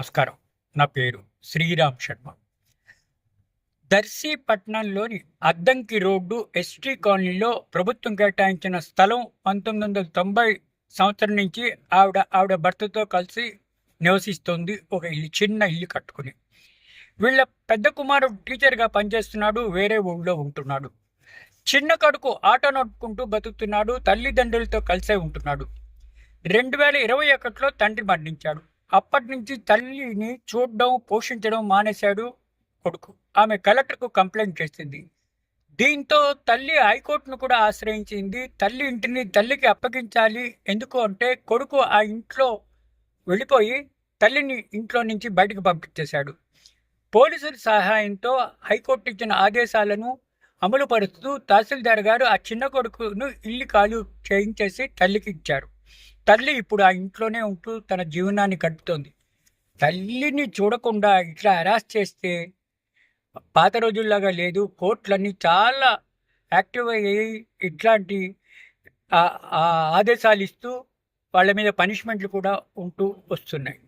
నమస్కారం. నా పేరు శ్రీరామ్ శర్మ. దర్శీపట్నంలోని అద్దంకి రోడ్డు ఎస్టీ కాలనీలో ప్రభుత్వం కేటాయించిన స్థలం పంతొమ్మిది వందల తొంభై సంవత్సరం నుంచి ఆవిడ ఆవిడ భర్తతో కలిసి నివసిస్తోంది. ఒక ఇల్లు చిన్న ఇల్లు కట్టుకుని. వీళ్ళ పెద్ద కుమారుడు టీచర్గా పనిచేస్తున్నాడు. వేరే ఊళ్ళో ఉంటున్నాడు. చిన్న కడుకు ఆట నడుపుకుంటూ బతుకుతున్నాడు. తల్లిదండ్రులతో కలిసే ఉంటున్నాడు. రెండు వేల ఇరవై ఒకటిలో తండ్రి మరణించాడు. అప్పటి నుంచి తల్లిని చూడడం పోషించడం మానేశాడు కొడుకు. ఆమె కలెక్టర్కు కంప్లైంట్ చేసింది. దీంతో తల్లి హైకోర్టును కూడా ఆశ్రయించింది. తల్లి ఇంటిని తల్లికి అప్పగించాలి. ఎందుకు అంటే కొడుకు ఆ ఇంట్లో వెళ్ళిపోయి తల్లిని ఇంట్లో నుంచి బయటకు పంపించేశాడు. పోలీసుల సహాయంతో హైకోర్టు ఇచ్చిన ఆదేశాలను అమలు పరుస్తూ తహసీల్దార్ గారు ఆ చిన్న కొడుకును ఇల్లు కాలు చేయించేసి తల్లికి ఇచ్చారు. తల్లి ఇప్పుడు ఆ ఇంట్లోనే ఉంటూ తన జీవనాన్ని గడుపుతోంది. తల్లిని చూడకుండా ఇట్లా హెరాస్ చేస్తే పాత రోజుల్లాగా లేదు. కోర్టులన్నీ చాలా యాక్టివ్ అయ్యి ఇట్లాంటి ఆ ఆదేశాలు ఇస్తూ వాళ్ళ మీద పనిష్మెంట్లు కూడా ఉంటూ వస్తున్నాయి.